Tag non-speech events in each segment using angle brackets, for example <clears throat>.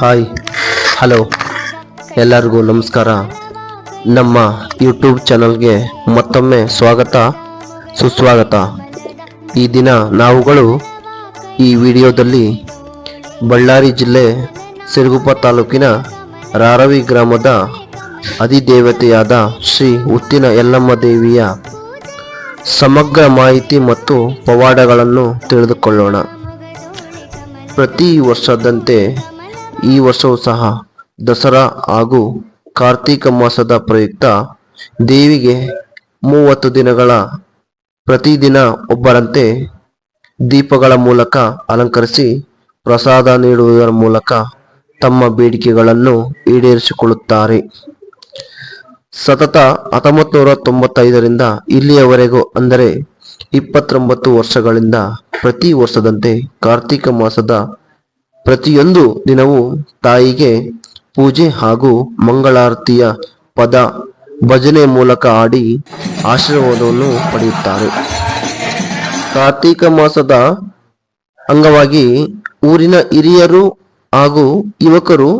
Hi, hello, ಎಲ್ಲರಿಗೂ ನಮಸ್ಕಾರ. ನಮ್ಮ ಯೂಟ್ಯೂಬ್ ಚಾನಲ್ಗೆ ಮತ್ತೊಮ್ಮೆ ಸ್ವಾಗತ, ಸುಸ್ವಾಗತ. ಈ ದಿನ ನಾವುಗಳು ಈ ವಿಡಿಯೋದಲ್ಲಿ ಬಳ್ಳಾರಿ ಜಿಲ್ಲೆ ಸಿರುಗುಪ್ಪ ತಾಲೂಕಿನ ರಾರವಿ ಗ್ರಾಮದ ಅಧಿದೇವತೆಯಾದ ಶ್ರೀ ಉತ್ತಿನ ಯಲ್ಲಮ್ಮ ದೇವಿಯ ಸಮಗ್ರ ಮಾಹಿತಿ ಮತ್ತು ಪವಾಡಗಳನ್ನು ತಿಳಿದುಕೊಳ್ಳೋಣ. ಪ್ರತಿ ವರ್ಷದಂತೆ ಈ ವರ್ಷವೂ ಸಹ ದಸರಾ ಹಾಗೂ ಕಾರ್ತೀಕ ಮಾಸದ ಪ್ರಯುಕ್ತ ದೇವಿಗೆ ಮೂವತ್ತು ದಿನಗಳ ಪ್ರತಿದಿನ ಒಬ್ಬರಂತೆ ದೀಪಗಳ ಮೂಲಕ ಅಲಂಕರಿಸಿ ಪ್ರಸಾದ ನೀಡುವುದರ ಮೂಲಕ ತಮ್ಮ ಬೇಡಿಕೆಗಳನ್ನು ಈಡೇರಿಸಿಕೊಳ್ಳುತ್ತಾರೆ. ಸತತ ಹತ್ತೊಂಬತ್ತು ನೂರ ತೊಂಬತ್ತೈದರಿಂದ ಇಲ್ಲಿಯವರೆಗೂ ಅಂದರೆ ಇಪ್ಪತ್ತೊಂಬತ್ತು ವರ್ಷಗಳಿಂದ ಪ್ರತಿ ವರ್ಷದಂತೆ ಕಾರ್ತೀಕ ಮಾಸದ ಪ್ರತಿಯೊಂದು ದಿನವೂ ತಾಯಿಗೆ ಪೂಜೆ ಹಾಗೂ ಮಂಗಳಾರತಿಯ ಪದ ಭಜನೆ ಮೂಲಕ ಆಡಿ ಆಶೀರ್ವಾದವನ್ನು ಪಡೆಯುತ್ತಾರೆ. ಕಾರ್ತೀಕ ಮಾಸದ ಅಂಗವಾಗಿ ಊರಿನ ಹಿರಿಯರು ಹಾಗೂ ಯುವಕರು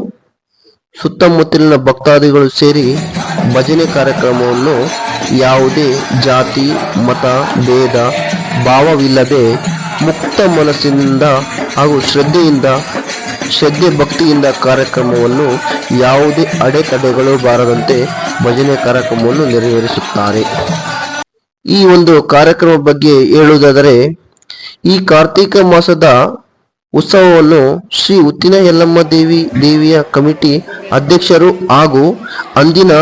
ಸುತ್ತಮುತ್ತಲಿನ ಭಕ್ತಾದಿಗಳು ಸೇರಿ ಭಜನೆ ಕಾರ್ಯಕ್ರಮವನ್ನು ಯಾವುದೇ ಜಾತಿ, ಮತ, ಭೇದ, ಭಾವವಿಲ್ಲದೆ ಮುಕ್ತ ಮನಸ್ಸಿನಿಂದ ಹಾಗೂ ಶ್ರದ್ಧೆಯಿಂದ, ಶ್ರದ್ಧೆ ಭಕ್ತಿಯಿಂದ ಕಾರ್ಯಕ್ರಮವನ್ನು ಯಾವುದೇ ಅಡೆತಡೆಗಳು ಬಾರದಂತೆ ಭಜನೆ ಕಾರ್ಯಕ್ರಮವನ್ನು ನೆರವೇರಿಸುತ್ತಾರೆ. ಈ ಒಂದು ಕಾರ್ಯಕ್ರಮ ಬಗ್ಗೆ ಹೇಳುವುದಾದರೆ, ಈ ಕಾರ್ತೀಕ ಮಾಸದ ಉತ್ಸವವನ್ನು ಶ್ರೀ ಉತ್ತಿನ ಯಲ್ಲಮ್ಮ ದೇವಿ, ದೇವಿಯ ಕಮಿಟಿ ಅಧ್ಯಕ್ಷರು ಹಾಗೂ ಅಂದಿನ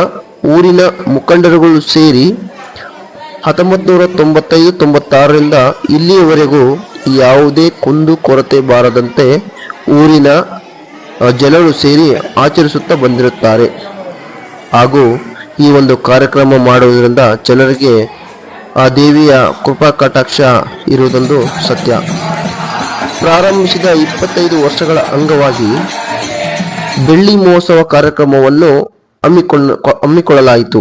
ಊರಿನ ಮುಖಂಡರುಗಳು ಸೇರಿ ಹತ್ತೊಂಬತ್ತು ನೂರ ತೊಂಬತ್ತೈದು ತೊಂಬತ್ತಾರರಿಂದ ಇಲ್ಲಿಯವರೆಗೂ ಯಾವುದೇ ಕುಂದು ಕೊರತೆ ಬಾರದಂತೆ ಊರಿನ ಜನರು ಸೇರಿ ಆಚರಿಸುತ್ತಾ ಬಂದಿರುತ್ತಾರೆ. ಹಾಗೂ ಈ ಒಂದು ಕಾರ್ಯಕ್ರಮ ಮಾಡುವುದರಿಂದ ಜನರಿಗೆ ಆ ದೇವಿಯ ಕೃಪಾ ಕಟಾಕ್ಷ ಇರುವುದೊಂದು ಸತ್ಯ. ಪ್ರಾರಂಭಿಸಿದ ಇಪ್ಪತ್ತೈದು ವರ್ಷಗಳ ಅಂಗವಾಗಿ ಬೆಳ್ಳಿ ಮಹೋತ್ಸವ ಕಾರ್ಯಕ್ರಮವನ್ನು ಹಮ್ಮಿಕೊಳ್ಳ ಹಮ್ಮಿಕೊಳ್ಳಲಾಯಿತು.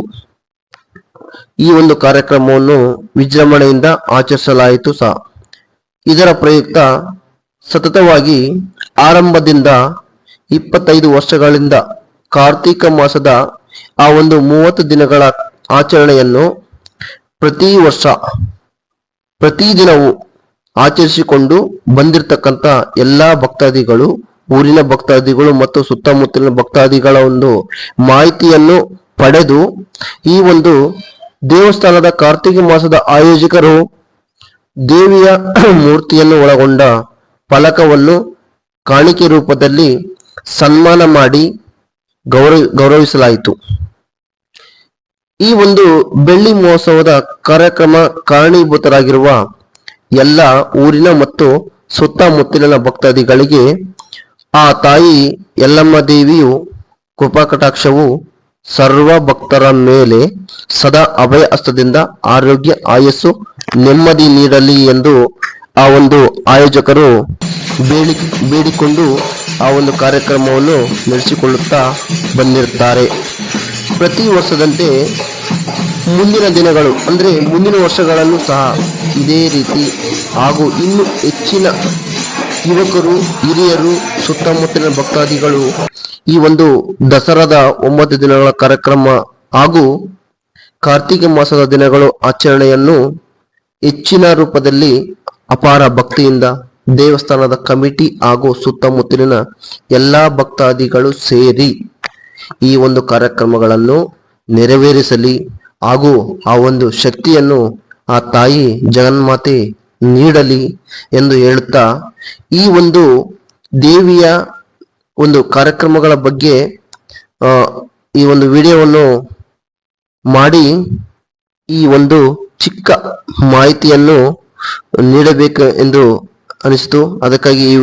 ಈ ಒಂದು ಕಾರ್ಯಕ್ರಮವನ್ನು ವಿಜೃಂಭಣೆಯಿಂದ ಆಚರಿಸಲಾಯಿತು ಸಹ. ಇದರ ಪ್ರಯುಕ್ತ ಸತತವಾಗಿ ಆರಂಭದಿಂದ ಇಪ್ಪತ್ತೈದು ವರ್ಷಗಳಿಂದ ಕಾರ್ತೀಕ ಮಾಸದ ಆ ಒಂದು ಮೂವತ್ತು ದಿನಗಳ ಆಚರಣೆಯನ್ನು ಪ್ರತಿ ವರ್ಷ ಪ್ರತಿದಿನವೂ ಆಚರಿಸಿಕೊಂಡು ಬಂದಿರತಕ್ಕಂಥ ಎಲ್ಲ ಭಕ್ತಾದಿಗಳು, ಊರಿನ ಭಕ್ತಾದಿಗಳು ಮತ್ತು ಸುತ್ತಮುತ್ತಲಿನ ಭಕ್ತಾದಿಗಳ ಒಂದು ಮಾಹಿತಿಯನ್ನು ಪಡೆದು ಈ ಒಂದು ದೇವಸ್ಥಾನದ ಕಾರ್ತಿಕ ಮಾಸದ ಆಯೋಜಕರು ದೇವಿಯ <clears throat> ಮೂರ್ತಿಯನ್ನು ಒಳಗೊಂಡ ಫಲಕವನ್ನು ಕಾಣಿಕೆ ರೂಪದಲ್ಲಿ ಸನ್ಮಾನ ಮಾಡಿ ಗೌರವ, ಗೌರವಿಸಲಾಯಿತು. ಈ ಒಂದು ಬೆಳ್ಳಿ ಮಹೋತ್ಸವದ ಕಾರ್ಯಕ್ರಮ ಕಾರಣೀಭೂತರಾಗಿರುವ ಎಲ್ಲ ಊರಿನ ಮತ್ತು ಸುತ್ತಮುತ್ತಲಿನ ಭಕ್ತಾದಿಗಳಿಗೆ ಆ ತಾಯಿ ಯಲ್ಲಮ್ಮ ದೇವಿಯು ಕೃಪಾ ಕಟಾಕ್ಷವು ಸರ್ವ ಭಕ್ತರ ಮೇಲೆ ಸದಾ ಅಭಯ ಹಸ್ತದಿಂದ ಆರೋಗ್ಯ, ಆಯಸ್ಸು ನೆಮ್ಮದಿ ನೀಡಲಿ ಎಂದು ಆ ಒಂದು ಆಯೋಜಕರು ಬೇಡಿ, ಬೇಡಿಕೊಂಡು ಆ ಒಂದು ಕಾರ್ಯಕ್ರಮವನ್ನು ನಡೆಸಿಕೊಳ್ಳುತ್ತಾ ಬಂದಿರುತ್ತಾರೆ. ಪ್ರತಿ ವರ್ಷದಂತೆ ಮುಂದಿನ ದಿನಗಳು, ಅಂದರೆ ಮುಂದಿನ ವರ್ಷಗಳಲ್ಲೂ ಸಹ ಇದೇ ರೀತಿ ಹಾಗೂ ಇನ್ನೂ ಹೆಚ್ಚಿನ ಯುವಕರು, ಹಿರಿಯರು, ಸುತ್ತಮುತ್ತಲಿನ ಭಕ್ತಾದಿಗಳು ಈ ಒಂದು ದಸರಾದ ಒಂಬತ್ತು ದಿನಗಳ ಕಾರ್ಯಕ್ರಮ ಹಾಗೂ ಕಾರ್ತಿಕ ಮಾಸದ ದಿನಗಳು ಆಚರಣೆಯನ್ನು ಹೆಚ್ಚಿನ ರೂಪದಲ್ಲಿ ಅಪಾರ ಭಕ್ತಿಯಿಂದ ದೇವಸ್ಥಾನದ ಕಮಿಟಿ ಹಾಗೂ ಸುತ್ತಮುತ್ತಲಿನ ಎಲ್ಲಾ ಭಕ್ತಾದಿಗಳು ಸೇರಿ ಈ ಒಂದು ಕಾರ್ಯಕ್ರಮಗಳನ್ನು ನೆರವೇರಿಸಲಿ ಹಾಗೂ ಆ ಒಂದು ಶಕ್ತಿಯನ್ನು ಆ ತಾಯಿ ಜಗನ್ಮಾತೆ ನೀಡಲಿ ಎಂದು ಹೇಳುತ್ತಾ ಈ ಒಂದು ದೇವಿಯ ಒಂದು ಕಾರ್ಯಕ್ರಮಗಳ ಬಗ್ಗೆ ಈ ಒಂದು ವಿಡಿಯೋವನ್ನು ಮಾಡಿ ಈ ಒಂದು ಚಿಕ್ಕ ಮಾಹಿತಿಯನ್ನು ನೀಡಬೇಕು ಎಂದು ಅನಿಸಿತು. ಅದಕ್ಕಾಗಿ ಈ